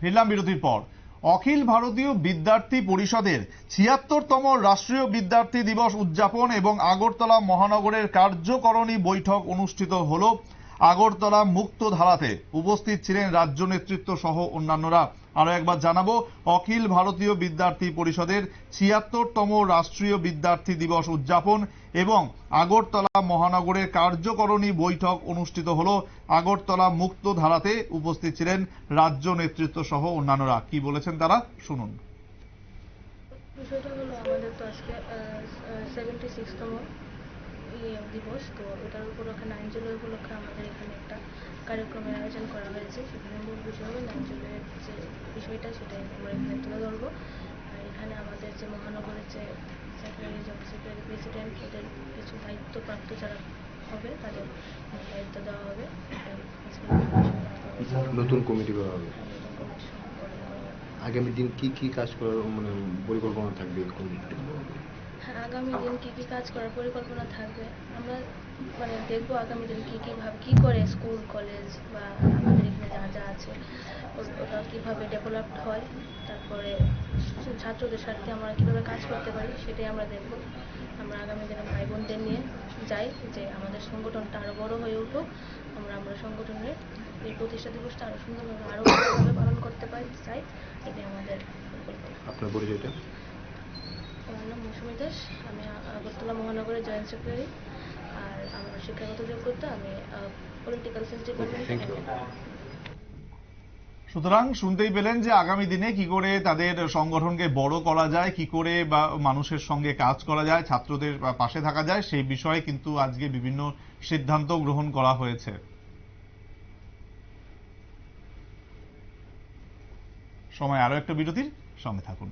ফিরলাম বিরতির পর। অখিল ভারতীয় বিদ্যার্থী পরিষদের ছিয়াত্তরতম রাষ্ট্রীয় বিদ্যার্থী দিবস উদযাপন এবং আগরতলা মহানগরের কার্যকরণী বৈঠক অনুষ্ঠিত হল আগরতলা মুক্ত ধারাতে উপস্থিত ছিলেন রাজ্য নেতৃত্ব সহ অন্যান্যরা। আরও একবার জানাব, অখিল ভারতীয় বিদ্যার্থী পরিষদের ছিয়াত্তরতম রাষ্ট্রীয় বিদ্যার্থী দিবস উদযাপন এবং আগরতলা মহানগরের কার্যকরণী বৈঠক অনুষ্ঠিত হল। আগরতলা মুক্ত ধারাতে উপস্থিত ছিলেন রাজ্য নেতৃত্ব সহ অন্যান্যরা। কি বলেছেন তারা? শুনুন। বিষয়টা হলো আমাদের তো আজকে সেভেন্টি সিক্সতম দিবস তো ওটার উপলক্ষে নাইন জুলাই উপলক্ষে আমাদের এখানে একটা কার্যক্রমের আয়োজন করা হয়েছে সেখানে মূল বিষয় নাইন জুলাইয়ের যে বিষয়টা সেটাই আমরা এখানে তুলে ধরবো আর এখানে আমাদের যে মহানগরের যে সেক্রেটারি জব সেক্রেটারি প্রেসিডেন্ট এদের কিছু দায়িত্বপ্রাপ্ত যারা হবে তাদের দায়িত্ব দেওয়া হবে। নতুন কমিটি করা হবে হবে। আগামী দিন কি কি কাজ করার মানে পরিকল্পনা থাকবে এই কমিটিতে হ্যাঁ আগামী দিন কি কি কাজ করার পরিকল্পনা থাকবে? আমরা মানে দেখব আগামী দিন কি কি ভাবে, কি করে স্কুল, কলেজ বা আমাদের এখানে যা যা আছে ওটা কীভাবে ডেভেলপড হয়, তারপরে ছাত্রদের স্বার্থে আমরা কীভাবে কাজ করতে পারি, সেটাই আমরা দেখব। আমরা আগামী দিনে ভাই বোনদের নিয়ে যাই যে আমাদের সংগঠনটা আরও বড় হয়ে উঠুক, আমরা আমরা সংগঠনের এই প্রতিষ্ঠা দিবসটা আরও সুন্দরভাবে, আরও ভালোভাবে পালন করতে পারি, চাই, এটাই আমাদের আপনার পরিচয়টা? আমার নাম মৌসুমী দাস। আমি আগরতলা মহানগরের জয়েন্ট সেক্রেটারি। আর আমার শিক্ষাগত যোগ্যতা আমি পলিটিক্যাল সায়েন্স ডিপার্টমেন্ট. সুতরাং শুনতেই পেলেন যে আগামী দিনে কি করে তাদের সংগঠনকে বড় করা যায় কি করে বা মানুষের সঙ্গে কাজ করা যায় ছাত্রদের পাশে থাকা যায় সেই বিষয়ে কিন্তু আজকে বিভিন্ন সিদ্ধান্ত গ্রহণ করা হয়েছে। সময় আরও একটা বিরতির সঙ্গে থাকুন।